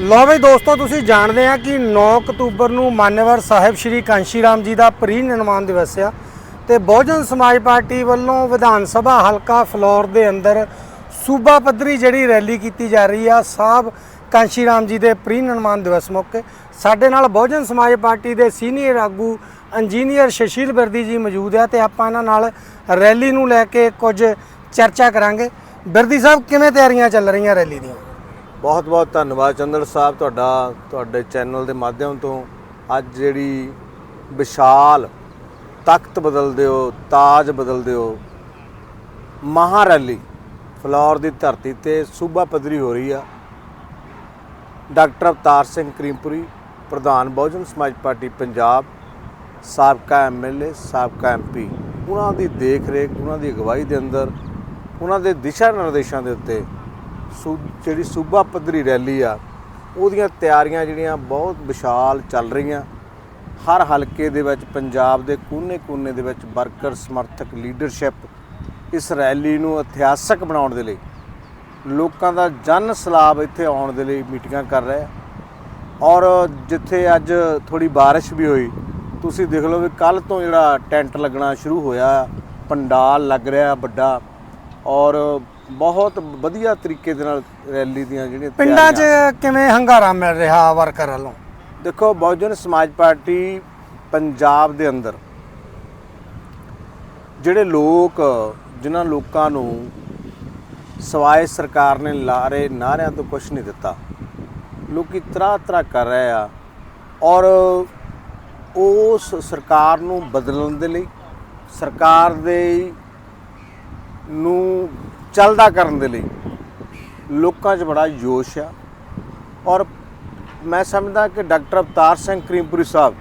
ਲੋ ਵੀ ਦੋਸਤੋ, ਤੁਸੀਂ ਜਾਣਦੇ ਆ ਕਿ 9 ਅਕਤੂਬਰ ਨੂੰ ਮਾਨਵਰ ਸਾਹਿਬ ਸ਼੍ਰੀ ਕਾਂਸ਼ੀ ਰਾਮ ਜੀ ਦਾ ਪ੍ਰੀ ਨਿਰਮਾਣ ਦਿਵਸ ਆ ਤੇ ਬਹੁਜਨ ਸਮਾਜ ਪਾਰਟੀ ਵੱਲੋਂ ਵਿਧਾਨ ਸਭਾ ਹਲਕਾ ਫਲੋਰ ਦੇ ਅੰਦਰ ਸੂਬਾ ਪੱਧਰੀ ਜਿਹੜੀ ਰੈਲੀ ਕੀਤੀ ਜਾ ਰਹੀ ਆ, ਸਾਹਿਬ ਕਾਂਸ਼ੀ ਰਾਮ ਜੀ ਦੇ ਪ੍ਰੀ ਨਿਰਮਾਣ ਦਿਵਸ ਮੌਕੇ। ਸਾਡੇ ਨਾਲ ਬਹੁਜਨ ਸਮਾਜ ਪਾਰਟੀ ਦੇ ਸੀਨੀਅਰ ਆਗੂ ਇੰਜੀਨੀਅਰ ਸ਼ਸ਼ੀਲ ਬਿਰਦੀ ਜੀ ਮੌਜੂਦ ਆ ਤੇ ਆਪਾਂ ਇਹਨਾਂ ਨਾਲ ਰੈਲੀ ਨੂੰ ਲੈ ਕੇ ਕੁਝ ਚਰਚਾ ਕਰਾਂਗੇ। ਬਿਰਦੀ ਸਾਹਿਬ, ਕਿਵੇਂ ਤਿਆਰੀਆਂ ਚੱਲ ਰਹੀਆਂ ਰੈਲੀ ਦੀਆਂ? ਬਹੁਤ ਬਹੁਤ ਧੰਨਵਾਦ ਚੰਦਰ ਸਾਹਿਬ ਤੁਹਾਡਾ, ਤੁਹਾਡੇ ਚੈਨਲ ਦੇ ਮਾਧਿਅਮ ਤੋਂ। ਅੱਜ ਜਿਹੜੀ ਵਿਸ਼ਾਲ ਤਖਤ ਬਦਲ ਦਿਓ ਤਾਜ ਬਦਲ ਦਿਓ ਮਹਾ ਰੈਲੀ ਫਲੋਰ ਦੀ ਧਰਤੀ ਤੇ ਸੂਬਾ ਪੱਧਰੀ ਹੋ ਰਹੀ ਆ। ਡਾਕਟਰ ਅਵਤਾਰ ਸਿੰਘ ਕਰੀਮਪੁਰੀ, ਪ੍ਰਧਾਨ ਬਹੁਜਨ ਸਮਾਜ ਪਾਰਟੀ ਪੰਜਾਬ, ਸਾਬਕਾ ਐਮਐਲਏ ਸਾਬਕਾ ਐਮਪੀ ਉਹਨਾਂ ਦੀ ਦੇਖ ਰੇਖ ਉਹਨਾਂ ਦੀ ਅਗਵਾਈ ਦੇ ਅੰਦਰ, ਉਹਨਾਂ ਦੇ ਦਿਸ਼ਾ ਨਿਰਦੇਸ਼ਾਂ ਦੇ ਉੱਤੇ ਸੂ ਜਿਹੜੀ ਸੂਬਾ ਪੱਧਰੀ ਰੈਲੀ ਆ, ਉਹਦੀਆਂ ਤਿਆਰੀਆਂ ਜਿਹੜੀਆਂ ਬਹੁਤ ਵਿਸ਼ਾਲ ਚੱਲ ਰਹੀਆਂ। ਹਰ ਹਲਕੇ ਦੇ ਵਿੱਚ, ਪੰਜਾਬ ਦੇ ਕੋਨੇ-ਕੋਨੇ ਦੇ ਵਿੱਚ ਵਰਕਰ, ਸਮਰਥਕ, ਲੀਡਰਸ਼ਿਪ ਇਸ ਰੈਲੀ ਨੂੰ ਇਤਿਹਾਸਕ ਬਣਾਉਣ ਦੇ ਲਈ, ਲੋਕਾਂ ਦਾ ਜਨ ਸਲਾਬ ਇੱਥੇ ਆਉਣ ਦੇ ਲਈ ਮੀਟਿੰਗਾਂ ਕਰ ਰਿਹਾ ਆ। ਔਰ ਜਿੱਥੇ ਅੱਜ ਥੋੜੀ ਬਾਰਿਸ਼ ਵੀ ਹੋਈ, ਤੁਸੀਂ ਦੇਖ ਲਓ ਵੀ ਕੱਲ ਤੋਂ ਜਿਹੜਾ ਟੈਂਟ ਲੱਗਣਾ ਸ਼ੁਰੂ ਹੋਇਆ, ਪੰਡਾਲ ਲੱਗ ਰਿਹਾ ਵੱਡਾ। ਔਰ ਬਹੁਤ ਵਧੀਆ ਤਰੀਕੇ ਦੇ ਨਾਲ ਰੈਲੀ ਦੀਆਂ ਜਿਹੜੀਆਂ ਪਿੰਡਾਂ 'ਚ ਕਿਵੇਂ ਹੰਗਾਰਾ ਮਿਲ ਰਿਹਾ ਵਰਕਰ ਵੱਲੋਂ? ਦੇਖੋ ਬਹੁਜਨ ਸਮਾਜ ਪਾਰਟੀ ਪੰਜਾਬ ਦੇ ਅੰਦਰ ਜਿਹੜੇ ਲੋਕ ਜਿਨ੍ਹਾਂ ਲੋਕਾਂ ਨੂੰ ਸਵਾਏ ਸਰਕਾਰ ਨੇ ਲਾਰੇ ਨਾਰਿਆਂ ਤੋਂ ਕੁਝ ਨਹੀਂ ਦਿੱਤਾ ਲੋਕੀ ਤਰਾ ਤਰਾ ਕਰ ਰਹੇ ਆ ਔਰ ਉਸ ਸਰਕਾਰ ਨੂੰ ਬਦਲਣ ਦੇ ਲਈ ਸਰਕਾਰ ਦੇ ਨੂੰ ਚੱਲਦਾ ਕਰਨ ਦੇ ਲਈ। ਲੋਕਾਂ 'ਚ ਬੜਾ ਜੋਸ਼ ਆ। ਔਰ ਮੈਂ ਸਮਝਦਾ ਕਿ ਡਾਕਟਰ ਅਵਤਾਰ ਸਿੰਘ ਕਰੀਮਪੁਰੀ ਸਾਹਿਬ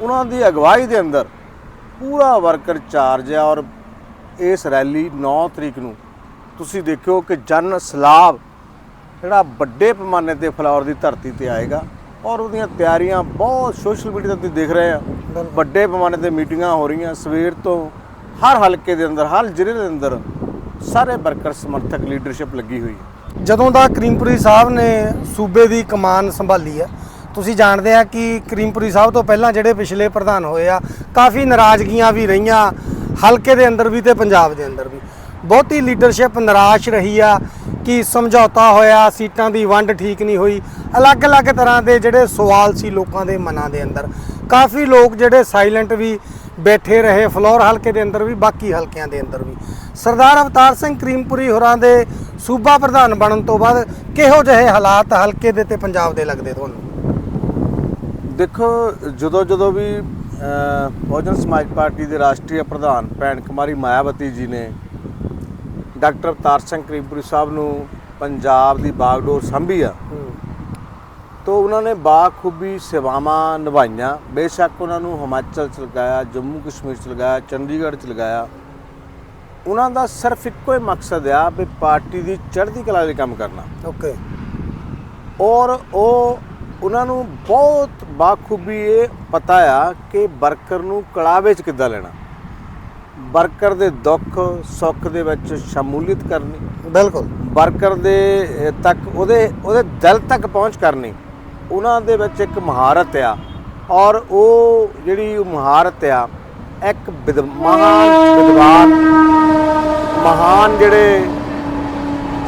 ਉਹਨਾਂ ਦੀ ਅਗਵਾਈ ਦੇ ਅੰਦਰ ਪੂਰਾ ਵਰਕਰ ਚਾਰਜ ਹੈ ਔਰ ਇਸ ਰੈਲੀ 9 ਤਰੀਕ ਨੂੰ ਤੁਸੀਂ ਦੇਖਿਓ ਕਿ ਜਨ ਸਲਾਬ ਜਿਹੜਾ ਵੱਡੇ ਪੈਮਾਨੇ ਤੇ ਫਲੋਰ ਦੀ ਧਰਤੀ ਤੇ ਆਏਗਾ। ਔਰ ਉਹਦੀਆਂ ਤਿਆਰੀਆਂ ਬਹੁਤ ਸੋਸ਼ਲ ਮੀਡੀਆ ਤੇ ਤੁਸੀਂ ਦੇਖ ਰਹੇ ਆ। ਵੱਡੇ ਪੈਮਾਨੇ ਤੇ ਮੀਟਿੰਗਾਂ ਹੋ ਰਹੀਆਂ। ਸਵੇਰ ਤੋਂ ਹਰ ਹਲਕੇ ਦੇ ਅੰਦਰ ਹਰ ਜ਼ਿਲ੍ਹੇ ਦੇ ਅੰਦਰ ਸਾਰੇ ਵਰਕਰ ਸਮਰਥਕ ਲੀਡਰਸ਼ਿਪ ਲੱਗੀ ਹੋਈ ਹੈ। ਜਦੋਂ ਦਾ ਕਰੀਮਪੁਰੀ ਸਾਹਿਬ ਨੇ ਸੂਬੇ ਦੀ ਕਮਾਨ ਸੰਭਾਲੀ ਹੈ, ਤੁਸੀਂ ਜਾਣਦੇ ਆ ਕਿ ਕਰੀਮਪੁਰੀ ਸਾਹਿਬ ਤੋਂ ਪਹਿਲਾਂ ਜਿਹੜੇ ਪਿਛਲੇ ਪ੍ਰਧਾਨ ਹੋਏ ਆ, ਕਾਫੀ ਨਾਰਾਜ਼ਗੀਆਂ ਵੀ ਰਹੀਆਂ, ਹਲਕੇ ਦੇ ਅੰਦਰ ਵੀ ਤੇ ਪੰਜਾਬ ਦੇ ਅੰਦਰ ਵੀ। ਬਹੁਤੀ ਲੀਡਰਸ਼ਿਪ ਨਿਰਾਸ਼ ਰਹੀ ਆ ਕਿ ਸਮਝੌਤਾ ਹੋਇਆ, ਸੀਟਾਂ ਦੀ ਵੰਡ ਠੀਕ ਨਹੀਂ ਹੋਈ। ਅਲੱਗ-ਅਲੱਗ ਤਰ੍ਹਾਂ ਦੇ ਜਿਹੜੇ ਸਵਾਲ ਸੀ ਲੋਕਾਂ ਦੇ ਮਨਾਂ ਦੇ ਅੰਦਰ। ਕਾਫੀ ਲੋਕ ਜਿਹੜੇ ਸਾਇਲੈਂਟ ਵੀ ਬੈਠੇ ਰਹੇ ਫਲੋਰ ਹਲਕੇ ਦੇ ਅੰਦਰ ਵੀ ਬਾਕੀ ਹਲਕਿਆਂ ਦੇ ਅੰਦਰ ਵੀ। ਸਰਦਾਰ ਅਵਤਾਰ ਸਿੰਘ ਕਰੀਮਪੁਰੀ ਹੋਰਾਂ ਦੇ ਸੂਬਾ ਪ੍ਰਧਾਨ ਬਣਨ ਤੋਂ ਬਾਅਦ ਕਿਹੋ ਜਿਹੇ ਹਾਲਾਤ ਹਲਕੇ ਦੇ ਤੇ ਪੰਜਾਬ ਦੇ ਲੱਗਦੇ ਤੁਹਾਨੂੰ? ਦੇਖੋ ਜਦੋਂ ਜਦੋਂ ਵੀ ਬਹੁਜਨ ਸਮਾਜ ਪਾਰਟੀ ਦੇ ਰਾਸ਼ਟਰੀ ਪ੍ਰਧਾਨ ਭੈਣ ਕੁਮਾਰੀ ਮਾਇਆਵਤੀ ਜੀ ਨੇ ਡਾਕਟਰ ਅਵਤਾਰ ਸਿੰਘ ਕਰੀਮਪੁਰੀ ਸਾਹਿਬ ਨੂੰ ਪੰਜਾਬ ਦੀ ਬਾਗਡੋਰ ਸੰਭੀ ਆ ਤੋਂ ਉਹਨਾਂ ਨੇ ਬਾਖੂਬੀ ਸੇਵਾਵਾਂ ਨਿਭਾਈਆਂ। ਬੇਸ਼ੱਕ ਉਹਨਾਂ ਨੂੰ ਹਿਮਾਚਲ ਚ ਲਗਾਇਆ ਜੰਮੂ ਕਸ਼ਮੀਰ ਚ ਲਗਾਇਆ ਚੰਡੀਗੜ੍ਹ ਚ ਲਗਾਇਆ। ਉਹਨਾਂ ਦਾ ਸਿਰਫ ਇੱਕੋ ਹੀ ਮਕਸਦ ਆ ਵੀ ਪਾਰਟੀ ਦੀ ਚੜ੍ਹਦੀ ਕਲਾ ਲਈ ਕੰਮ ਕਰਨਾ। ਓਕੇ। ਔਰ ਉਹ ਉਹਨਾਂ ਨੂੰ ਬਹੁਤ ਬਾਖੂਬੀ ਇਹ ਪਤਾ ਆ ਕਿ ਵਰਕਰ ਨੂੰ ਕਲਾਵੇ ਚ ਕਿੱਦਾਂ ਲੈਣਾ। ਵਰਕਰ ਦੇ ਦੁੱਖ ਸੁੱਖ ਦੇ ਵਿੱਚ ਸ਼ਮੂਲੀਅਤ ਕਰਨੀ। ਬਿਲਕੁਲ। ਵਰਕਰ ਦੇ ਤੱਕ ਉਹਦੇ ਉਹਦੇ ਦਿਲ ਤੱਕ ਪਹੁੰਚ ਕਰਨੀ। ਉਹਨਾਂ ਦੇ ਵਿੱਚ ਇੱਕ ਮਹਾਰਤ ਆ ਔਰ ਉਹ ਜਿਹੜੀ ਮਹਾਰਤ ਆ, ਇੱਕ ਵਿਦ- ਮਹਾਨ ਵਿਦਵਾਨ, ਮਹਾਨ ਜਿਹੜੇ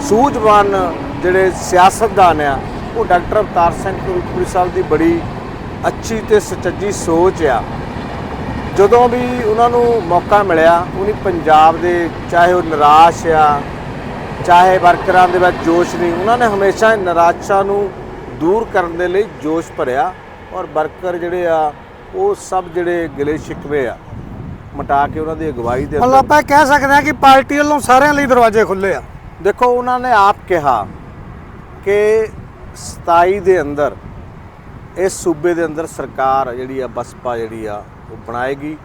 ਸੂਝਵਾਨ ਜਿਹੜੇ ਸਿਆਸਤਦਾਨ ਆ, ਉਹ ਡਾਕਟਰ ਅਵਤਾਰ ਸਿੰਘ ਕਪੂਰ ਸਾਹਿਬ ਦੀ ਬੜੀ ਅੱਛੀ ਤੇ ਸੁਚੱਜੀ ਸੋਚ ਆ। ਜਦੋਂ ਵੀ ਉਹਨਾਂ ਨੂੰ ਮੌਕਾ ਮਿਲਿਆ, ਉਹਨੇ ਪੰਜਾਬ ਦੇ ਚਾਹੇ ਉਹ ਨਿਰਾਸ਼ ਆ, ਚਾਹੇ ਵਰਕਰਾਂ ਦੇ ਵਿੱਚ ਜੋਸ਼ ਨਹੀਂ, ਉਹਨਾਂ ਨੇ ਹਮੇਸ਼ਾ ਨਿਰਾਸ਼ਾ ਨੂੰ ਦੂਰ ਕਰਨ ਦੇ ਲਈ ਜੋਸ਼ ਭਰਿਆ ਔਰ ਵਰਕਰ ਜਿਹੜੇ ਆ ਉਹ ਸਭ ਜਿਹੜੇ ਗਿਲੇ ਸ਼ਿਕਵੇ ਆ ਮਟਾ ਕੇ ਉਹਨਾਂ ਦੀ ਅਗਵਾਈ ਦੇ ਮਤਲਬ ਆਪਾਂ ਕਹਿ ਸਕਦੇ ਹਾਂ ਕਿ ਪਾਰਟੀ ਵੱਲੋਂ ਸਾਰਿਆਂ ਲਈ ਦਰਵਾਜ਼ੇ ਖੁੱਲੇ ਆ। ਦੇਖੋ ਉਹਨਾਂ ਨੇ ਆਪ ਕਿਹਾ ਕਿ 27 ਦੇ ਅੰਦਰ ਇਸ ਸੂਬੇ ਦੇ ਅੰਦਰ ਸਰਕਾਰ ਜਿਹੜੀ ਆ ਬਸਪਾ ਜਿਹੜੀ ਆ ਉਹ ਬਣਾਏਗੀ।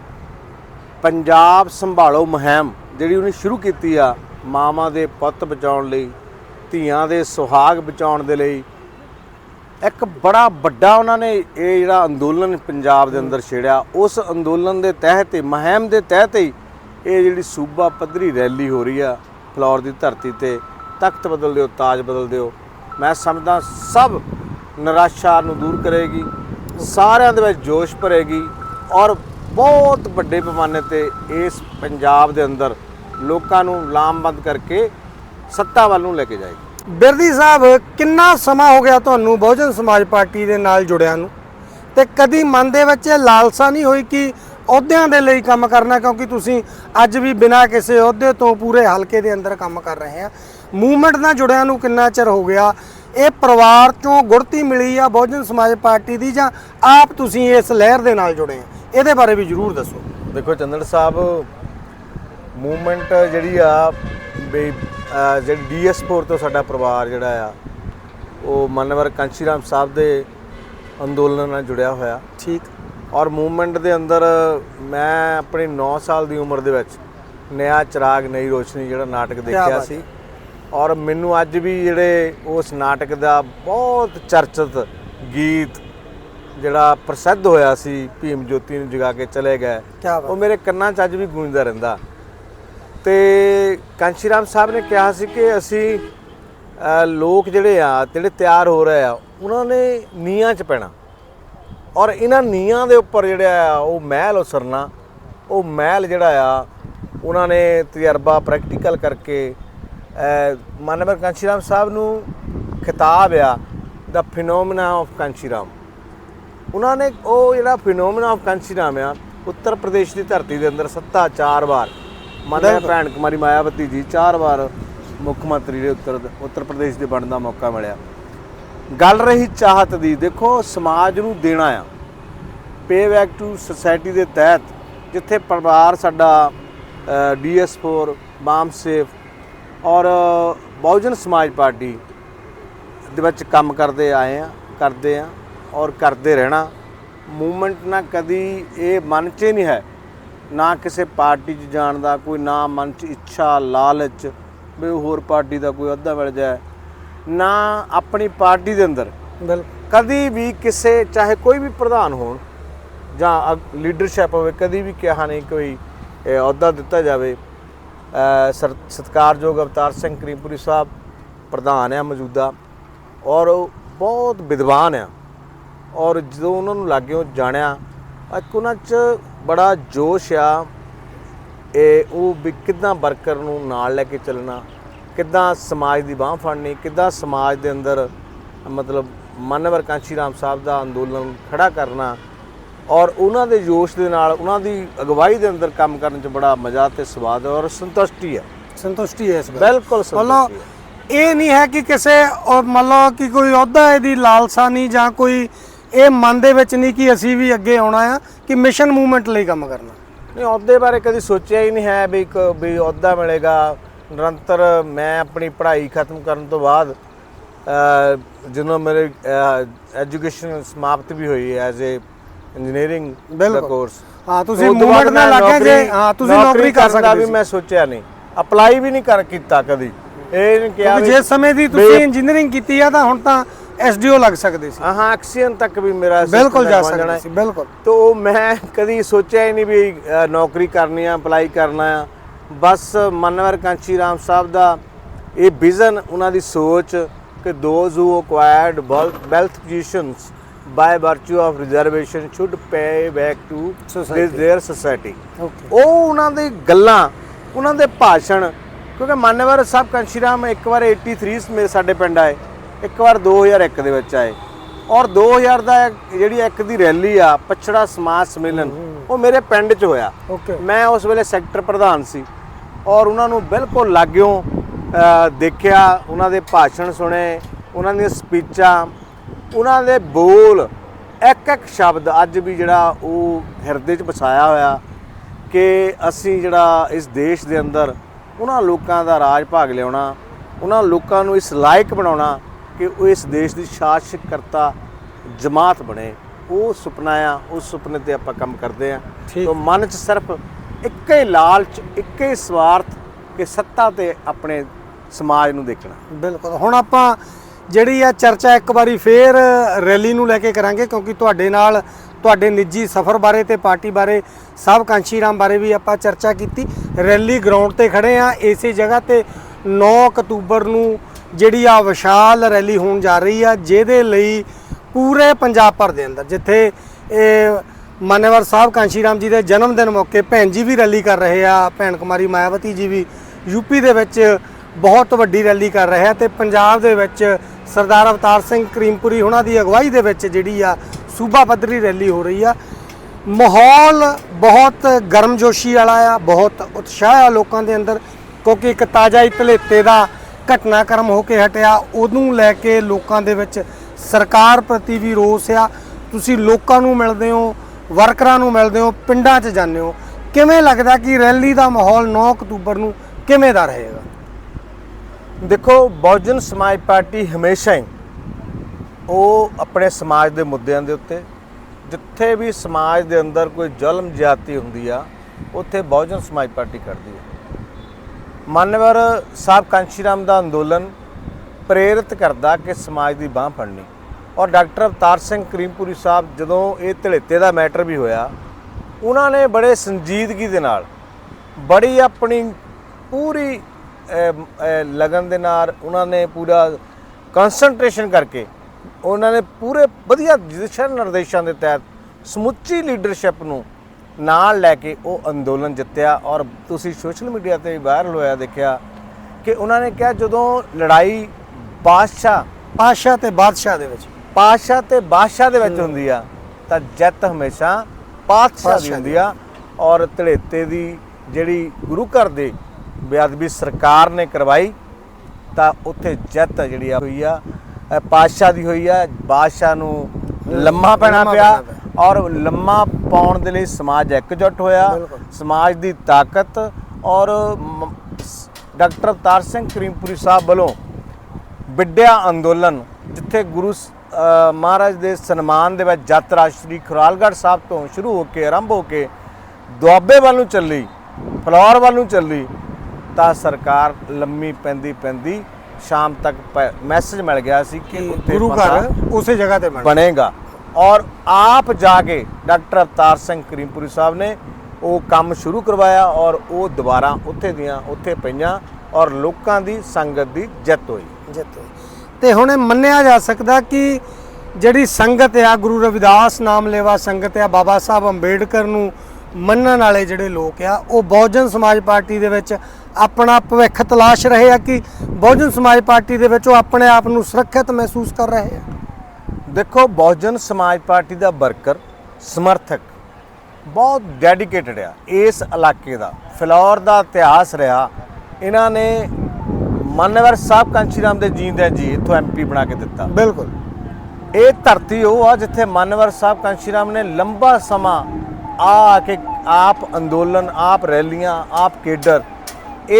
ਪੰਜਾਬ ਸੰਭਾਲੋ ਮੁਹਿੰਮ ਜਿਹੜੀ ਉਹਨੇ ਸ਼ੁਰੂ ਕੀਤੀ ਆ ਮਾਵਾਂ ਦੇ ਪੁੱਤ ਬਚਾਉਣ ਲਈ ਧੀਆਂ ਦੇ ਸੁਹਾਗ ਬਚਾਉਣ ਦੇ ਲਈ ਇੱਕ ਬੜਾ ਵੱਡਾ ਉਹਨਾਂ ਨੇ ਇਹ ਜਿਹੜਾ ਅੰਦੋਲਨ ਪੰਜਾਬ ਦੇ ਅੰਦਰ ਛੇੜਿਆ, ਉਸ ਅੰਦੋਲਨ ਦੇ ਤਹਿਤ ਹੀ, ਮਹਿਮ ਦੇ ਤਹਿਤ ਹੀ ਇਹ ਜਿਹੜੀ ਸੂਬਾ ਪੱਧਰੀ ਰੈਲੀ ਹੋ ਰਹੀ ਆ ਫਲੋਰ ਦੀ ਧਰਤੀ ਤੇ, ਤਖਤ ਬਦਲ ਦਿਓ ਤਾਜ ਬਦਲ ਦਿਓ ਮੈਂ ਸਮਝਦਾ ਸਭ ਨਿਰਾਸ਼ਾ ਨੂੰ ਦੂਰ ਕਰੇਗੀ, ਸਾਰਿਆਂ ਦੇ ਵਿੱਚ ਜੋਸ਼ ਭਰੇਗੀ ਔਰ ਬਹੁਤ ਵੱਡੇ ਪੈਮਾਨੇ ਤੇ ਇਸ ਪੰਜਾਬ ਦੇ ਅੰਦਰ ਲੋਕਾਂ ਨੂੰ ਲਾਮਬੰਦ ਕਰਕੇ ਸੱਤਾ ਵੱਲ ਨੂੰ ਲੈ ਕੇ ਜਾਏਗੀ। ਬਿਰਦੀ ਸਾਹਿਬ, ਕਿੰਨਾ ਸਮਾਂ ਹੋ ਗਿਆ ਤੁਹਾਨੂੰ ਬਹੁਜਨ ਸਮਾਜ ਪਾਰਟੀ ਦੇ ਨਾਲ ਜੁੜਿਆਂ ਨੂੰ? ਤੇ ਕਦੀ ਮਨ ਦੇ ਵਿੱਚ ਇਹ ਲਾਲਸਾ ਨਹੀਂ ਹੋਈ ਕਿ ਅਹੁਦਿਆਂ ਦੇ ਲਈ ਕੰਮ ਕਰਨਾ, ਕਿਉਂਕਿ ਤੁਸੀਂ ਅੱਜ ਵੀ ਬਿਨਾਂ ਕਿਸੇ ਅਹੁਦੇ ਤੋਂ ਪੂਰੇ ਹਲਕੇ ਦੇ ਅੰਦਰ ਕੰਮ ਕਰ ਰਹੇ ਆ। ਮੂਵਮੈਂਟ ਨਾਲ ਜੁੜਿਆਂ ਨੂੰ ਕਿੰਨਾ ਚਿਰ ਹੋ ਗਿਆ? ਇਹ ਪਰਿਵਾਰ ਚੋਂ ਗੁੜਤੀ ਮਿਲੀ ਆ ਬਹੁਜਨ ਸਮਾਜ ਪਾਰਟੀ ਦੀ ਜਾਂ ਆਪ ਤੁਸੀਂ ਇਸ ਲਹਿਰ ਦੇ ਨਾਲ ਜੁੜੇ ਆ? ਇਹਦੇ ਬਾਰੇ ਵੀ ਜਰੂਰ ਦੱਸੋ। ਦੇਖੋ ਚੰਦਨ ਸਾਹਿਬ, ਮੂਵਮੈਂਟ ਜਿਹੜੀ ਆ ਵੀ ਜਿਹੜੀ ਡੀਐਸ4 ਤੋਂ ਸਾਡਾ ਪਰਿਵਾਰ ਜਿਹੜਾ ਆ ਉਹ ਮਾਨਵਰ ਕਾਂਚੀ ਰਾਮ ਸਾਹਿਬ ਦੇ ਅੰਦੋਲਨ ਨਾਲ ਜੁੜਿਆ ਹੋਇਆ। ਠੀਕ। ਔਰ ਮੂਵਮੈਂਟ ਦੇ ਅੰਦਰ ਮੈਂ ਆਪਣੀ 9 ਸਾਲ ਦੀ ਉਮਰ ਦੇ ਵਿੱਚ ਨਿਆ ਚਿਰਾਗ ਨਈ ਰੋਸ਼ਨੀ ਜਿਹੜਾ ਨਾਟਕ ਦੇਖਿਆ ਸੀ। ਔਰ ਮੈਨੂੰ ਅੱਜ ਵੀ ਜਿਹੜੇ ਉਸ ਨਾਟਕ ਦਾ ਬਹੁਤ ਚਰਚਿਤ ਗੀਤ ਜਿਹੜਾ ਪ੍ਰਸਿੱਧ ਹੋਇਆ ਸੀ ਭੀਮ ਜੋਤੀ ਨੂੰ ਜਗਾ ਕੇ ਚਲੇ ਗਏ ਉਹ ਮੇਰੇ ਕੰਨਾਂ 'ਚ ਅੱਜ ਵੀ ਗੂੰਜਦਾ ਰਹਿੰਦਾ। ਤੇ ਕਾਂਸ਼ੀ ਰਾਮ ਸਾਹਿਬ ਨੇ ਕਿਹਾ ਸੀ ਕਿ ਅਸੀਂ ਲੋਕ ਜਿਹੜੇ ਆ, ਜਿਹੜੇ ਤਿਆਰ ਹੋ ਰਹੇ ਆ, ਉਹਨਾਂ ਨੇ ਨੀਹਾਂ 'ਚ ਪੈਣਾ। ਔਰ ਇਹਨਾਂ ਨੀਹਾਂ ਦੇ ਉੱਪਰ ਜਿਹੜਾ ਆ, ਉਹ ਮਹਿਲ ਉਸਰਨਾ, ਉਹ ਮਹਿਲ ਜਿਹੜਾ ਆ, ਉਹਨਾਂ ਨੇ ਤਜਰਬਾ ਪ੍ਰੈਕਟੀਕਲ ਕਰਕੇ ਮਾਨਵਰ ਕਾਂਸ਼ੀ ਰਾਮ ਸਾਹਿਬ ਨੂੰ ਖਿਤਾਬ ਆ ਦਾ ਫਿਨੋਮਨਾ ਆਫ ਕਾਂਸ਼ੀ ਰਾਮ ਉਹਨਾਂ ਨੇ ਉਹ ਜਿਹੜਾ ਫਿਨੋਮਨਾ ਆਫ ਕਾਂਸ਼ੀਰਾਮ ਆ, ਉੱਤਰ ਪ੍ਰਦੇਸ਼ ਦੀ ਧਰਤੀ ਦੇ ਅੰਦਰ ਸੱਤਾ ਚਾਰ ਵਾਰ ਮਾਤਾ ਭੈਣ ਕੁਮਾਰੀ ਮਾਇਆਵਤੀ ਜੀ ਚਾਰ ਵਾਰ ਮੁੱਖ ਮੰਤਰੀ ਦੇ ਉੱਤਰ ਉੱਤਰ ਪ੍ਰਦੇਸ਼ ਦੇ ਬਣਨ ਦਾ ਮੌਕਾ ਮਿਲਿਆ। ਗੱਲ ਰਹੀ ਚਾਹਤ ਦੀ, ਦੇਖੋ ਸਮਾਜ ਨੂੰ ਦੇਣਾ ਆ। ਪੇ ਬੈਕ ਟੂ ਸੋਸਾਇਟੀ ਦੇ ਤਹਿਤ ਜਿੱਥੇ ਪਰਿਵਾਰ ਸਾਡਾ ਡੀਐਸ4 ਬਾਮ ਸੇਫ ਔਰ ਬਹੁਜਨ ਸਮਾਜ ਪਾਰਟੀ ਦੇ ਵਿੱਚ ਕੰਮ ਕਰਦੇ ਆਏ ਆ, ਕਰਦੇ ਆ ਔਰ ਕਰਦੇ ਰਹਿਣਾ। ਮੂਵਮੈਂਟ ਨਾ ਕਦੀ ਇਹ ਮਨ 'ਚ ਨਹੀਂ ਹੈ ਨਾ ਕਿਸੇ ਪਾਰਟੀ 'ਚ ਜਾਣ ਦਾ ਕੋਈ ਨਾ ਮਨ 'ਚ ਇੱਛਾ ਲਾਲਚ ਵੀ ਹੋਰ ਪਾਰਟੀ ਦਾ ਕੋਈ ਅਹੁਦਾ ਮਿਲ ਜਾਏ ਨਾ ਆਪਣੀ ਪਾਰਟੀ ਦੇ ਅੰਦਰ। ਕਦੀ ਵੀ ਕਿਸੇ ਚਾਹੇ ਕੋਈ ਵੀ ਪ੍ਰਧਾਨ ਹੋਣ ਜਾਂ ਲੀਡਰਸ਼ਿਪ ਹੋਵੇ ਕਦੀ ਵੀ ਕਿਹਾ ਨਹੀਂ ਕੋਈ ਅਹੁਦਾ ਦਿੱਤਾ ਜਾਵੇ ਸਤਿਕਾਰਯੋਗ ਅਵਤਾਰ ਸਿੰਘ ਕਰੀਮਪੁਰੀ ਸਾਹਿਬ ਪ੍ਰਧਾਨ ਆ ਮੌਜੂਦਾ ਔਰ ਉਹ ਬਹੁਤ ਵਿਦਵਾਨ ਆ ਔਰ ਜਦੋਂ ਉਹਨਾਂ ਨੂੰ ਲਾਗਿਓ ਜਾਣਿਆ ਇੱਕ ਉਹਨਾਂ 'ਚ ਬੜਾ ਜੋਸ਼ ਆ। ਇਹ ਉਹ ਵੀ ਕਿੱਦਾਂ ਵਰਕਰ ਨੂੰ ਨਾਲ ਲੈ ਕੇ ਚੱਲਣਾ ਕਿੱਦਾਂ ਸਮਾਜ ਦੀ ਬਾਹ ਫੜਨੀ ਕਿੱਦਾਂ ਸਮਾਜ ਦੇ ਅੰਦਰ ਮਤਲਬ ਮਾਨਵਰ ਕਾਂਸ਼ੀ ਰਾਮ ਸਾਹਿਬ ਦਾ ਅੰਦੋਲਨ ਖੜਾ ਕਰਨਾ ਔਰ ਉਹਨਾਂ ਦੇ ਜੋਸ਼ ਦੇ ਨਾਲ ਉਹਨਾਂ ਦੀ ਅਗਵਾਈ ਦੇ ਅੰਦਰ ਕੰਮ ਕਰਨ 'ਚ ਬੜਾ ਮਜ਼ਾ ਤੇ ਸਵਾਦ ਹੈ ਔਰ ਸੰਤੁਸ਼ਟੀ ਹੈ। ਸੰਤੁਸ਼ਟੀ ਹੈ ਇਸ ਬਾਰੇ ਬਿਲਕੁਲ ਸੰਤੁਸ਼ਟੀ ਹੈ। ਇਹ ਨਹੀਂ ਹੈ ਕਿ ਕਿਸੇ ਉਹ ਮੰਨ ਲਓ ਕਿ ਕੋਈ ਅਹੁਦਾ ਇਹਦੀ ਲਾਲਸਾ ਨਹੀਂ ਜਾਂ ਕੋਈ ਇਹ ਮਨ ਦੇ ਵਿੱਚ ਨਹੀਂ ਕਿ ਅਸੀਂ ਵੀ ਅੱਗੇ ਆਉਣਾ ਆ ਕਿ ਮਿਸ਼ਨ ਮੂਵਮੈਂਟ ਲਈ ਕੰਮ ਕਰਨਾ। ਨਹੀਂ ਅਹੁਦੇ ਬਾਰੇ ਕਦੀ ਸੋਚਿਆ ਹੀ ਨਹੀਂ ਹੈ ਵੀ ਇੱਕ ਵੀ ਅਹੁਦਾ ਮਿਲੇਗਾ। ਨਿਰੰਤਰ ਮੈਂ ਆਪਣੀ ਪੜ੍ਹਾਈ ਖਤਮ ਕਰਨ ਤੋਂ ਬਾਅਦ ਜਦੋਂ ਮੇਰੇ ਐਜੂਕੇਸ਼ਨ ਸਮਾਪਤ ਵੀ ਹੋਈ ਐਜ਼ ਏ ਇੰਜੀਨੀਅਰਿੰਗ ਦਾ। ਕੋਰਸ ਹਾਂ ਤੁਸੀਂ ਮੂਵਮੈਂਟ ਨਾਲ ਲੱਗੇ ਜੇ। ਹਾਂ ਤੁਸੀਂ ਨੌਕਰੀ ਕਰ ਸਕਦੇ ਵੀ ਮੈਂ ਸੋਚਿਆ ਨਹੀਂ। ਅਪਲਾਈ ਵੀ ਨਹੀਂ ਕਰ ਕੀਤਾ ਕਦੀ। ਇਹ ਨਹੀਂ ਕਿਹਾ ਜਿਸ ਸਮੇਂ ਦੀ ਤੁਸੀਂ ਇੰਜੀਨੀਅਰਿੰਗ ਕੀਤੀ ਆ ਤਾਂ ਹੁਣ ਤਾਂ ਐਸਡੀਓ ਲੱਗ ਸਕਦੇ ਸੀ ਹਾਂ ਹਾਂ ਐਕਸੀਅਨ ਤੱਕ ਵੀ ਮੇਰਾ ਬਿਲਕੁਲ system ਜਾ ਪਹੁੰਚ ਜਾਣਾ ਸਕਦੇ ਸੀ ਬਿਲਕੁਲ ਤੋ ਮੈਂ ਕਦੀ ਸੋਚਿਆ ਹੀ ਨਹੀਂ ਵੀ ਅ, ਨੌਕਰੀ ਕਰਨੀ ਆ ਅਪਲਾਈ ਕਰਨਾ ਆ ਬਸ ਮਨਵਰ ਕਾਂਚੀ ਰਾਮ ਸਾਹਿਬ ਦਾ ਇਹ ਵਿਜ਼ਨ ਉਹਨਾਂ ਦੀ ਸੋਚ ਕਿ those who acquired wealth positions by virtue of reservation should pay back to Society. There society okay ਉਹ ਉਹਨਾਂ ਦੀ ਗੱਲਾਂ ਉਹਨਾਂ ਦੇ ਭਾਸ਼ਣ ਕਿਉਂਕਿ ਮਾਨਵਰ ਸਾਹਿਬ ਕਾਂਸ਼ੀ ਰਾਮ ਇੱਕ ਵਾਰ 83 ਚ ਮੇਰੇ ਸਾਡੇ ਪਿੰਡ ਆਏ ਇੱਕ ਵਾਰ 2001 ਦੇ ਵਿੱਚ ਆਏ। ਔਰ 2000 ਦਾ ਜਿਹੜੀ ਇੱਕ ਦੀ ਰੈਲੀ ਆ ਪਛੜਾ ਸਮਾਜ ਸੰਮੇਲਨ ਉਹ ਮੇਰੇ ਪਿੰਡ 'ਚ ਹੋਇਆ। ਮੈਂ ਉਸ ਵੇਲੇ ਸੈਕਟਰ ਪ੍ਰਧਾਨ ਸੀ। ਔਰ ਉਹਨਾਂ ਨੂੰ ਬਿਲਕੁਲ ਲਾਗਿਓ ਦੇਖਿਆ ਉਹਨਾਂ ਦੇ ਭਾਸ਼ਣ ਸੁਣੇ ਉਹਨਾਂ ਦੀਆਂ ਸਪੀਚਾਂ ਉਹਨਾਂ ਦੇ ਬੋਲ ਇੱਕ ਇੱਕ ਸ਼ਬਦ ਅੱਜ ਵੀ ਜਿਹੜਾ ਉਹ ਹਿਰਦੇ 'ਚ ਵਸਾਇਆ ਹੋਇਆ ਕਿ ਅਸੀਂ ਜਿਹੜਾ ਇਸ ਦੇਸ਼ ਦੇ ਅੰਦਰ ਉਹਨਾਂ ਲੋਕਾਂ ਦਾ ਰਾਜ ਭਾਗ ਲਿਆਉਣਾ ਉਹਨਾਂ ਲੋਕਾਂ ਨੂੰ ਇਸ ਲਾਇਕ ਬਣਾਉਣਾ ਕਿ ਉਹ ਇਸ ਦੇਸ਼ ਦੀ ਸ਼ਾਸਕ ਕਰਤਾ ਜਮਾਤ ਬਣੇ। ਉਹ ਸੁਪਨਾ ਆ ਉਸ ਸੁਪਨੇ ਤੇ ਆਪਾਂ ਕੰਮ ਕਰਦੇ ਆ। ਤਾਂ ਮਨ 'ਚ ਸਿਰਫ ਇੱਕ ਹੀ ਲਾਲਚ ਇੱਕ ਹੀ ਸਵਾਰਥ ਕਿ ਸੱਤਾ ਤੇ ਆਪਣੇ ਸਮਾਜ ਨੂੰ ਦੇਖਣਾ। ਬਿਲਕੁਲ। ਹੁਣ ਆਪਾਂ ਜਿਹੜੀ ਆ ਚਰਚਾ ਇੱਕ ਵਾਰੀ ਫੇਰ ਰੈਲੀ ਨੂੰ ਲੈ ਕੇ ਕਰਾਂਗੇ ਕਿਉਂਕਿ ਤੁਹਾਡੇ ਨਾਲ ਤੁਹਾਡੇ ਨਿੱਜੀ ਸਫ਼ਰ ਬਾਰੇ ਤੇ ਪਾਰਟੀ ਬਾਰੇ ਸਭ ਕਾਂਸ਼ੀ ਰਾਮ ਬਾਰੇ ਵੀ ਆਪਾਂ ਚਰਚਾ ਕੀਤੀ। ਰੈਲੀ ਗਰਾਊਂਡ ਤੇ ਖੜੇ ਆ ਇਸੇ ਜਗ੍ਹਾ ਤੇ 9 ਅਕਤੂਬਰ ਨੂੰ ਜਿਹੜੀ ਆ ਵਿਸ਼ਾਲ ਰੈਲੀ ਹੋਣ ਜਾ ਰਹੀ ਆ, ਜਿਹਦੇ ਲਈ ਪੂਰੇ ਪੰਜਾਬ ਭਰ ਦੇ ਅੰਦਰ, ਜਿੱਥੇ ਇਹ ਮਾਨਵਰ ਸਾਹਿਬ ਕਾਂਸ਼ੀ ਰਾਮ ਜੀ ਦੇ ਜਨਮ ਦਿਨ ਮੌਕੇ ਭੈਣ ਜੀ ਵੀ ਰੈਲੀ ਕਰ ਰਹੇ ਆ, ਭੈਣ ਕੁਮਾਰੀ ਮਾਇਆਵਤੀ ਜੀ ਵੀ ਯੂਪੀ ਦੇ ਵਿੱਚ ਬਹੁਤ ਵੱਡੀ ਰੈਲੀ ਕਰ ਰਹੇ ਆ ਤੇ ਪੰਜਾਬ ਦੇ ਵਿੱਚ ਸਰਦਾਰ ਅਵਤਾਰ ਸਿੰਘ ਕਰੀਮਪੁਰੀ ਉਹਨਾਂ ਦੀ ਅਗਵਾਈ ਦੇ ਵਿੱਚ ਜਿਹੜੀ ਆ ਸੂਬਾ ਪੱਧਰੀ ਰੈਲੀ ਹੋ ਰਹੀ ਆ। ਮਾਹੌਲ ਬਹੁਤ ਗਰਮਜੋਸ਼ੀ ਵਾਲਾ ਆ, ਬਹੁਤ ਉਤਸ਼ਾਹ ਆ ਲੋਕਾਂ ਦੇ ਅੰਦਰ, ਕਿਉਂਕਿ ਇੱਕ ਤਾਜ਼ਾ ਹੀ ਧਲੇਤੇ ਦਾ ਘਟਨਾਕ੍ਰਮ ਹੋ ਕੇ ਹਟਿਆ, ਉਹਨੂੰ ਲੈ ਕੇ ਲੋਕਾਂ ਦੇ ਵਿੱਚ ਸਰਕਾਰ ਪ੍ਰਤੀ ਵੀ ਰੋਸ ਆ। ਤੁਸੀਂ ਲੋਕਾਂ ਨੂੰ ਮਿਲਦੇ ਹੋ, ਵਰਕਰਾਂ ਨੂੰ ਮਿਲਦੇ ਹੋ, ਪਿੰਡਾਂ 'ਚ ਜਾਂਦੇ ਹੋ। ਕਿਵੇਂ ਲੱਗਦਾ ਕਿ ਰੈਲੀ ਦਾ ਮਾਹੌਲ 9 ਅਕਤੂਬਰ ਨੂੰ ਕਿਵੇਂ ਦਾ ਰਹੇਗਾ? ਦੇਖੋ, ਬਹੁਜਨ ਸਮਾਜ ਪਾਰਟੀ ਹਮੇਸ਼ਾ ਹੀ ਉਹ ਆਪਣੇ ਸਮਾਜ ਦੇ ਮੁੱਦਿਆਂ ਦੇ ਉੱਤੇ, ਜਿੱਥੇ ਵੀ ਸਮਾਜ ਦੇ ਅੰਦਰ ਕੋਈ ਜ਼ੁਲਮ ਜ਼ਿਆਦਤੀ ਹੁੰਦੀ ਆ, ਉੱਥੇ ਬਹੁਜਨ ਸਮਾਜ ਪਾਰਟੀ ਕਰਦੀ ਹੈ ਮਾਨਵਰ ਸਾਹਿਬ ਕਾਂਸ਼ੀ ਰਾਮ ਦਾ ਅੰਦੋਲਨ ਪ੍ਰੇਰਿਤ ਕਰਦਾ ਕਿ ਸਮਾਜ ਦੀ ਬਾਹ ਫੜਨੀ। ਔਰ ਡਾਕਟਰ ਅਵਤਾਰ ਸਿੰਘ ਕਰੀਮਪੁਰੀ ਸਾਹਿਬ, ਜਦੋਂ ਇਹ ਧੜੇਤੇ ਦਾ ਮੈਟਰ ਵੀ ਹੋਇਆ, ਉਹਨਾਂ ਨੇ ਬੜੇ ਸੰਜੀਦਗੀ ਦੇ ਨਾਲ ਬੜੀ ਆਪਣੀ ਪੂਰੀ ਲਗਨ ਦੇ ਨਾਲ ਉਹਨਾਂ ਨੇ ਪੂਰਾ ਕਨਸੈਂਟਰੇਸ਼ਨ ਕਰਕੇ ਉਹਨਾਂ ਨੇ ਪੂਰੇ ਵਧੀਆ ਦਿਸ਼ਾ ਨਿਰਦੇਸ਼ਾਂ ਦੇ ਤਹਿਤ ਸਮੁੱਚੀ ਲੀਡਰਸ਼ਿਪ ਨੂੰ ਨਾਲ ਲੈ ਕੇ ਉਹ ਅੰਦੋਲਨ ਜਿੱਤਿਆ ਔਰ ਤੁਸੀਂ ਸੋਸ਼ਲ ਮੀਡੀਆ ਤੇ ਵੀ ਵਾਇਰਲ ਹੋਇਆ ਦੇਖਿਆ ਕਿ ਉਹਨਾਂ ਨੇ ਕਿਹਾ ਜਦੋਂ ਲੜਾਈ ਬਾਦਸ਼ਾਹ ਪਾਸ਼ਾ ਤੇ ਬਾਦਸ਼ਾਹ ਦੇ ਵਿੱਚ। ਪਾਤਸ਼ਾਹ ਤੇ ਬਾਦਸ਼ਾਹ ਦੇ ਵਿੱਚ ਹੁੰਦੀ ਆ ਤਾਂ ਜਿੱਤ ਹਮੇਸ਼ਾ ਪਾਤਸ਼ਾਹ ਦੀ ਹੁੰਦੀ ਆ ਔਰ ਧੜੇਤੇ ਦੀ ਜਿਹੜੀ ਗੁਰੂ ਘਰ ਦੇ ਬੇਅਦਬੀ ਸਰਕਾਰ ਨੇ ਕਰਵਾਈ ਤਾਂ ਉੱਥੇ ਜਿੱਤ ਜਿਹੜੀ ਆ ਹੋਈ ਆ ਪਾਤਸ਼ਾਹ ਦੀ ਹੋਈ ਆ ਬਾਦਸ਼ਾਹ ਨੂੰ ਲੰਮਾ ਪੈਣਾ ਪਿਆ। ਔਰ ਲੰਮਾ ਪਾਉਣ ਦੇ ਲਈ ਸਮਾਜ ਇਕਜੁੱਟ ਹੋਇਆ ਬਿਲਕੁਲ। ਸਮਾਜ ਦੀ ਤਾਕਤ ਔਰ ਡਾਕਟਰ ਅਵਤਾਰ ਸਿੰਘ ਕਰੀਮਪੁਰੀ ਸਾਹਿਬ ਵੱਲੋਂ ਵਿੱਦਿਆ ਅੰਦੋਲਨ ਜਿੱਥੇ ਗੁਰੂ ਮਹਾਰਾਜ ਦੇ ਸਨਮਾਨ ਦੇ ਵਿੱਚ ਯਾਤਰਾ ਸ਼੍ਰੀ ਖੁਰਾਲਗੜ੍ਹ ਸਾਹਿਬ ਤੋਂ ਸ਼ੁਰੂ ਹੋ ਕੇ ਆਰੰਭ ਹੋ ਕੇ ਦੁਆਬੇ ਵੱਲ ਨੂੰ ਚੱਲੀ ਫਲੌਰ ਵੱਲ ਨੂੰ ਚੱਲੀ ਤਾਂ ਸਰਕਾਰ ਲੰਮੀ ਪੈਂਦੀ ਪੈਂਦੀ ਸ਼ਾਮ ਤੱਕ ਮੈਸੇਜ ਮਿਲ ਗਿਆ ਸੀ ਕਿ ਗੁਰੂ ਘਰ ਉਸੇ ਜਗ੍ਹਾ ਤੇ ਬਣ ਬਣੇਗਾ ਔਰ ਆਪ ਜਾ ਕੇ ਡਾਕਟਰ ਅਵਤਾਰ ਸਿੰਘ ਕਰੀਮਪੁਰੀ ਸਾਹਿਬ ਨੇ ਉਹ ਕੰਮ ਸ਼ੁਰੂ ਕਰਵਾਇਆ ਔਰ ਉਹ ਦੁਬਾਰਾ ਉੱਥੇ ਦੀਆਂ, ਉੱਥੇ ਪਈਆਂ ਔਰ ਲੋਕਾਂ ਦੀ ਸੰਗਤ ਦੀ ਜਿੱਤ ਹੋਈ। ਜਿੱਤ ਹੋਈ। ਤੇ ਹੁਣ ਇਹ ਮੰਨਿਆ ਜਾ ਸਕਦਾ ਕਿ ਜਿਹੜੀ ਸੰਗਤ ਆ, ਗੁਰੂ ਰਵਿਦਾਸ ਨਾਮ ਲੇਵਾ ਸੰਗਤ ਆ, ਬਾਬਾ ਸਾਹਿਬ ਅੰਬੇਡਕਰ ਨੂੰ ਮੰਨਣ ਵਾਲੇ ਜਿਹੜੇ ਲੋਕ ਆ, ਉਹ ਬਹੁਜਨ ਸਮਾਜ ਪਾਰਟੀ ਦੇ ਵਿੱਚ ਆਪਣਾ ਭਵਿੱਖ ਤਲਾਸ਼ ਰਹੇ ਆ ਕਿ ਬਹੁਜਨ ਸਮਾਜ ਪਾਰਟੀ ਦੇ ਵਿੱਚ ਉਹ ਆਪਣੇ ਆਪ ਨੂੰ ਸੁਰੱਖਿਅਤ ਮਹਿਸੂਸ ਕਰ ਰਹੇ ਆ? ਦੇਖੋ ਬਹੁਜਨ ਸਮਾਜ ਪਾਰਟੀ ਦਾ ਵਰਕਰ ਸਮਰਥਕ ਬਹੁਤ ਡੈਡੀਕੇਟਡ ਆ। ਇਸ ਇਲਾਕੇ ਦਾ ਫਲੌਰ ਦਾ ਇਤਿਹਾਸ ਰਿਹਾ। ਇਹਨਾਂ ਨੇ ਮਾਨਵਰ ਸਾਹਿਬ ਕਾਂਚੀਰਾਮ ਦੇ ਜੀਂਦੇ ਜੀ ਇੱਥੋਂ ਐਮਪੀ ਬਣਾ ਕੇ ਦਿੱਤਾ। ਬਿਲਕੁਲ। ਇਹ ਧਰਤੀ ਉਹ ਆ ਜਿੱਥੇ ਮਾਨਵਰ ਸਾਹਿਬ ਕਾਂਸ਼ੀਰਾਮ ਨੇ ਲੰਬਾ ਸਮਾਂ ਆ ਆ ਕੇ ਆਪ ਅੰਦੋਲਨ ਆਪ ਰੈਲੀਆਂ ਆਪ ਕੇਡਰ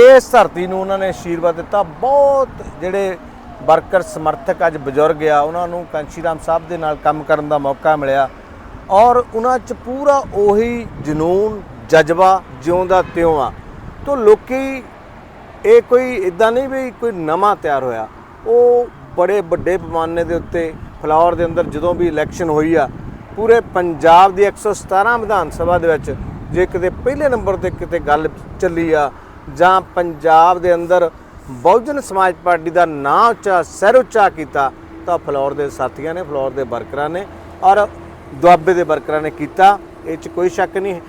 ਇਸ ਧਰਤੀ ਨੂੰ ਉਹਨਾਂ ਨੇ ਆਸ਼ੀਰਵਾਦ ਦਿੱਤਾ। ਬਹੁਤ ਜਿਹੜੇ ਵਰਕਰ ਸਮਰਥਕ ਅੱਜ ਬਜ਼ੁਰਗ ਆ, ਉਹਨਾਂ ਨੂੰ ਕਾਂਸ਼ੀਰਾਮ ਸਾਹਿਬ ਦੇ ਨਾਲ ਕੰਮ ਕਰਨ ਦਾ ਮੌਕਾ ਮਿਲਿਆ। ਔਰ ਉਹਨਾਂ 'ਚ ਪੂਰਾ ਉਹੀ ਜਨੂਨ, ਜਜ਼ਬਾ ਜਿਉਂਦਾ ਤਿਉਂ ਆ। ਤੋਂ ਲੋਕੀ ਇਹ ਕੋਈ ਇਦਾਂ ਨਹੀਂ ਵੀ ਕੋਈ ਨਵਾਂ ਤਿਆਰ ਹੋਇਆ। ਉਹ ਬੜੇ ਵੱਡੇ ਪੈਮਾਨੇ ਦੇ ਉੱਤੇ ਫਲਾਵਰ ਦੇ ਅੰਦਰ ਜਦੋਂ ਵੀ ਇਲੈਕਸ਼ਨ ਹੋਈ ਆ, ਪੂਰੇ ਪੰਜਾਬ ਦੀ 117 ਵਿਧਾਨ ਸਭਾ ਦੇ ਵਿੱਚ ਜੇ ਕਿਤੇ ਪਹਿਲੇ ਨੰਬਰ ਤੇ ਕਿਤੇ ਗੱਲ ਚੱਲੀ ਆ ਜਾਂ ਪੰਜਾਬ ਦੇ ਅੰਦਰ ਬਹੁਜਨ ਸਮਾਜ ਪਾਰਟੀ ਦਾ ਨਾਂ ਉੱਚਾ ਸਿਰ ਉੱਚਾ ਕੀਤਾ ਤਾਂ ਫਲੋਰ ਦੇ ਸਾਥੀਆਂ ਨੇ ਫਲੋਰ ਦੇ ਵਰਕਰਾਂ ਨੇ ਔਰ ਦੁਆਬੇ ਦੇ ਵਰਕਰਾਂ ਨੇ ਕੀਤਾ। ਇਹ 'ਚ ਕੋਈ ਸ਼ੱਕ ਨਹੀਂ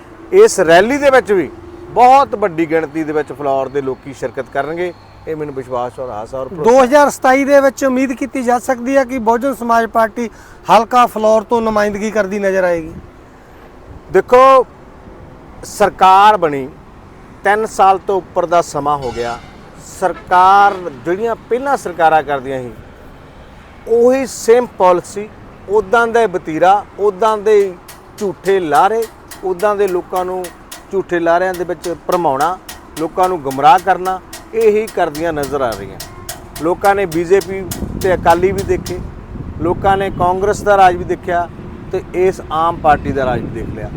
ਇਸ ਰੈਲੀ ਦੇ ਵਿੱਚ ਵੀ ਬਹੁਤ ਵੱਡੀ ਗਿਣਤੀ ਦੇ ਵਿੱਚ ਫਲੋਰ ਦੇ ਲੋਕੀ ਸ਼ਿਰਕਤ ਕਰਨਗੇ। ਇਹ ਮੈਨੂੰ ਵਿਸ਼ਵਾਸ ਔਰ ਆਸ ਔਰ ਭਰੋਸਾ। 2027 ਦੇ ਵਿੱਚ ਉਮੀਦ ਕੀਤੀ ਜਾ ਸਕਦੀ ਹੈ ਕਿ ਬਹੁਜਨ ਸਮਾਜ ਪਾਰਟੀ ਹਲਕਾ ਫਲੋਰ ਤੋਂ ਨੁਮਾਇੰਦਗੀ ਕਰਦੀ ਨਜ਼ਰ ਆਏਗੀ। ਦੇਖੋ ਸਰਕਾਰ ਬਣੀ 3 ਸਾਲ ਤੋਂ ਉੱਪਰ ਦਾ ਸਮਾਂ ਹੋ ਗਿਆ। ਸਰਕਾਰ ਜਿਹੜੀਆਂ ਪਹਿਲਾਂ ਸਰਕਾਰਾਂ ਕਰਦੀਆਂ ਸੀ, ਉਹੀ ਸੇਮ ਪਾਲਿਸੀ ਉਦਾਂ ਦਾ ਬਤੀਰਾ ਵਤੀਰਾ ਉਦਾਂ ਦੇ ਝੂਠੇ ਲਾਰੇ ਉਦਾਂ ਦੇ ਲੋਕਾਂ ਨੂੰ ਝੂਠੇ ਲਾਰਿਆਂ ਦੇ ਵਿੱਚ ਭਰਮਾਉਣਾ, ਲੋਕਾਂ ਨੂੰ ਗਮਰਾਹ ਕਰਨਾ, ਇਹੀ ਕਰਦੀਆਂ ਨਜ਼ਰ ਆ ਰਹੀਆਂ। ਲੋਕਾਂ ਨੇ ਬੀਜੇਪੀ ਤੇ ਅਕਾਲੀ ਵੀ ਦੇਖੇ, ਲੋਕਾਂ ਨੇ ਕਾਂਗਰਸ ਦਾ ਰਾਜ ਵੀ ਦੇਖਿਆ ਤੇ ਇਸ ਆਮ ਪਾਰਟੀ ਦਾ ਰਾਜ ਵੀ ਦੇਖ ਲਿਆ।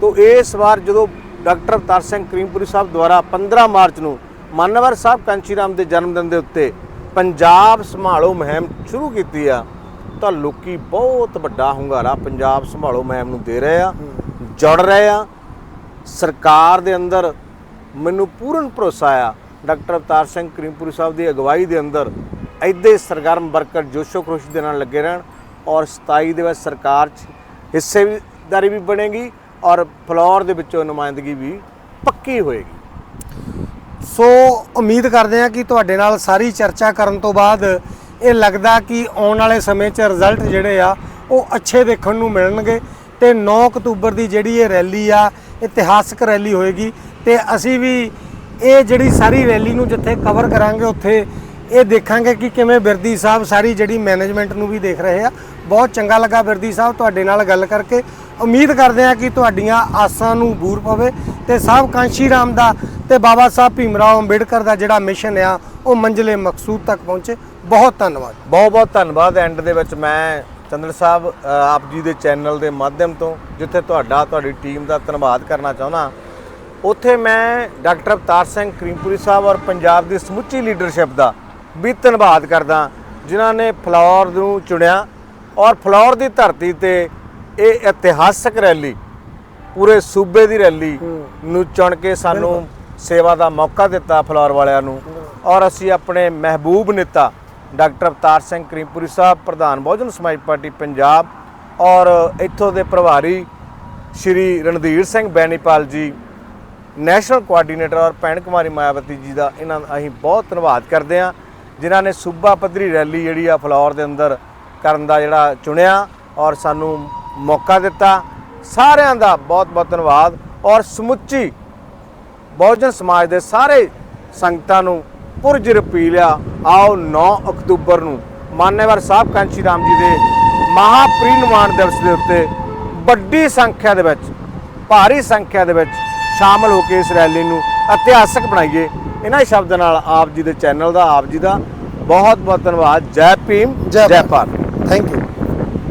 ਤੋਂ ਇਸ ਵਾਰ ਜਦੋਂ ਡਾਕਟਰ ਅਵਤਾਰ ਸਿੰਘ ਕਰੀਮਪੁਰੀ ਸਾਹਿਬ ਦੁਆਰਾ 15 ਮਾਰਚ ਨੂੰ ਮਾਨਵਰ ਸਾਹਿਬ ਕਾਂਚੀਰਾਮ ਦੇ ਜਨਮ ਦਿਨ ਦੇ ਉੱਤੇ ਪੰਜਾਬ ਸੰਭਾਲੋ ਮੁਹਿੰਮ ਸ਼ੁਰੂ ਕੀਤੀ ਆ, ਤਾਂ ਲੋਕੀ ਬਹੁਤ ਵੱਡਾ ਹੁੰਗਾਰਾ ਪੰਜਾਬ ਸੰਭਾਲੋ ਮੁਹਿੰਮ ਨੂੰ ਦੇ ਰਹੇ ਆ, ਜੁੜ ਰਹੇ ਆ। ਸਰਕਾਰ ਦੇ ਅੰਦਰ ਮੈਨੂੰ ਪੂਰਨ ਭਰੋਸਾ ਆ, ਡਾਕਟਰ ਅਵਤਾਰ ਸਿੰਘ ਕਰੀਮਪੁਰੀ ਸਾਹਿਬ ਦੀ ਅਗਵਾਈ ਦੇ ਅੰਦਰ ਇੱਦੇ ਸਰਗਰਮ ਵਰਕਰ ਜੋਸ਼ੋ ਖਰੋਸ਼ ਦੇ ਨਾਲ ਲੱਗੇ ਰਹਿਣ ਔਰ 27 ਦੇ ਵਿੱਚ ਸਰਕਾਰ 'ਚ ਹਿੱਸੇਦਾਰੀ ਵੀ ਬਣੇਗੀ ਔਰ ਫਲੋਰ ਦੇ ਵਿੱਚੋਂ ਨੁਮਾਇੰਦਗੀ ਵੀ ਪੱਕੀ ਹੋਏਗੀ। ਸੋ ਉਮੀਦ ਕਰਦੇ ਹਾਂ ਕਿ ਤੁਹਾਡੇ ਨਾਲ ਸਾਰੀ ਚਰਚਾ ਕਰਨ ਤੋਂ ਬਾਅਦ ਇਹ ਲੱਗਦਾ ਕਿ ਆਉਣ ਵਾਲੇ ਸਮੇਂ 'ਚ ਰਿਜ਼ਲਟ ਜਿਹੜੇ ਆ, ਉਹ ਅੱਛੇ ਦੇਖਣ ਨੂੰ ਮਿਲਣਗੇ ਤੇ 9 ਅਕਤੂਬਰ ਦੀ ਜਿਹੜੀ ਇਹ ਰੈਲੀ ਆ, ਇਤਿਹਾਸਕ ਰੈਲੀ ਹੋਏਗੀ ਤੇ ਅਸੀਂ ਵੀ ਇਹ ਜਿਹੜੀ ਸਾਰੀ ਰੈਲੀ ਨੂੰ ਜਿੱਥੇ ਕਵਰ ਕਰਾਂਗੇ, ਉੱਥੇ ਇਹ ਦੇਖਾਂਗੇ ਕਿ ਕਿਵੇਂ ਬਿਰਦੀ ਸਾਹਿਬ ਸਾਰੀ ਜਿਹੜੀ ਮੈਨੇਜਮੈਂਟ ਨੂੰ ਵੀ ਦੇਖ ਰਹੇ ਆ। ਬਹੁਤ ਚੰਗਾ ਲੱਗਾ ਬਿਰਦੀ ਸਾਹਿਬ ਤੁਹਾਡੇ ਨਾਲ ਗੱਲ ਕਰਕੇ। ਉਮੀਦ ਕਰਦੇ ਹਾਂ ਕਿ ਤੁਹਾਡੀਆਂ ਆਸਾਂ ਨੂੰ ਬੂਰ ਪਵੇ ਤੇ ਸਾਹਿਬ ਕਾਂਸ਼ੀ ਰਾਮ ਦਾ ਤੇ ਬਾਬਾ ਸਾਹਿਬ ਭੀਮਰਾਓ ਅੰਬੇਡਕਰ ਦਾ ਜਿਹੜਾ ਮਿਸ਼ਨ ਆ, ਉਹ ਮੰਜ਼ਿਲੇ ਮਕਸੂਦ ਤੱਕ ਪਹੁੰਚੇ। ਬਹੁਤ ਧੰਨਵਾਦ। ਬਹੁਤ ਬਹੁਤ ਧੰਨਵਾਦ। ਐਂਡ ਦੇ ਵਿੱਚ ਮੈਂ ਚੰਦਰ ਸਾਹਿਬ ਆਪ ਜੀ ਦੇ ਚੈਨਲ ਦੇ ਮਾਧਿਅਮ ਤੋਂ ਜਿੱਥੇ ਤੁਹਾਡਾ, ਤੁਹਾਡੀ ਟੀਮ ਦਾ ਧੰਨਵਾਦ ਕਰਨਾ ਚਾਹੁੰਦਾ, ਉੱਥੇ ਮੈਂ ਡਾਕਟਰ ਅਵਤਾਰ ਸਿੰਘ ਕਰੀਮਪੁਰੀ ਸਾਹਿਬ ਔਰ ਪੰਜਾਬ ਦੀ ਸਮੁੱਚੀ ਲੀਡਰਸ਼ਿਪ ਦਾ ਵੀ ਧੰਨਵਾਦ ਕਰਦਾ, ਜਿਨ੍ਹਾਂ ਨੇ ਫਲੌਰ ਨੂੰ ਚੁਣਿਆ ਔਰ ਫਲੌਰ ਦੀ ਧਰਤੀ ਤੇ ਇਹ ਇਤਿਹਾਸਕ ਰੈਲੀ ਪੂਰੇ ਸੂਬੇ ਦੀ ਰੈਲੀ ਨੂੰ ਚੁਣ ਕੇ ਸਾਨੂੰ ਸੇਵਾ ਦਾ ਮੌਕਾ ਦਿੱਤਾ ਫਲੋਰ ਵਾਲਿਆਂ ਨੂੰ। ਔਰ ਅਸੀਂ ਆਪਣੇ ਮਹਿਬੂਬ ਨੇਤਾ ਡਾਕਟਰ ਅਵਤਾਰ ਸਿੰਘ ਕਰੀਮਪੁਰੀ ਸਾਹਿਬ ਪ੍ਰਧਾਨ ਬਹੁਜਨ ਸਮਾਜ ਪਾਰਟੀ ਪੰਜਾਬ ਔਰ ਇੱਥੋਂ ਦੇ ਪ੍ਰਭਾਰੀ ਸ਼੍ਰੀ ਰਣਧੀਰ ਸਿੰਘ ਬੈਣੀਪਾਲ ਜੀ ਨੈਸ਼ਨਲ ਕੋਆਰਡੀਨੇਟਰ ਔਰ ਭੈਣ ਕੁਮਾਰੀ ਮਾਇਆਵਤੀ ਜੀ ਦਾ ਇਹਨਾਂ ਦਾ ਅਸੀਂ ਬਹੁਤ ਧੰਨਵਾਦ ਕਰਦੇ ਹਾਂ ਜਿਨ੍ਹਾਂ ਨੇ ਸੂਬਾ ਪੱਧਰੀ ਰੈਲੀ ਜਿਹੜੀ ਆ ਫਲੋਰ ਦੇ ਅੰਦਰ ਕਰਨ ਦਾ ਜਿਹੜਾ ਚੁਣਿਆ ਔਰ ਸਾਨੂੰ ਮੌਕਾ ਦਿੱਤਾ। ਸਾਰਿਆਂ ਦਾ ਬਹੁਤ ਬਹੁਤ ਧੰਨਵਾਦ। ਔਰ ਸਮੁੱਚੀ ਬਹੁਜਨ ਸਮਾਜ ਦੇ ਸਾਰੇ ਸੰਗਤਾਂ ਨੂੰ ਪੁਰਜਰ ਪੀ ਲਿਆ ਆਓ 9 ਅਕਤੂਬਰ ਨੂੰ ਮਾਨੇਵਾਰ ਸਾਹਿਬ ਕਾਂਚੀ ਰਾਮ ਜੀ ਦੇ ਮਹਾਪ੍ਰਿਨਿਰਵਾਣ ਦਿਵਸ ਦੇ ਉੱਤੇ ਵੱਡੀ ਸੰਖਿਆ ਦੇ ਵਿੱਚ ਭਾਰੀ ਸੰਖਿਆ ਦੇ ਵਿੱਚ ਸ਼ਾਮਲ ਹੋ ਕੇ ਇਸ ਰੈਲੀ ਨੂੰ ਇਤਿਹਾਸਕ ਬਣਾਈਏ। ਇਹਨਾਂ ਸ਼ਬਦਾਂ ਨਾਲ ਆਪ ਜੀ ਦੇ ਚੈਨਲ ਦਾ ਆਪ ਜੀ ਦਾ ਬਹੁਤ ਬਹੁਤ ਧੰਨਵਾਦ। ਜੈ ਭੀਮ ਜੈ। ਭਾਰਤ। Thank you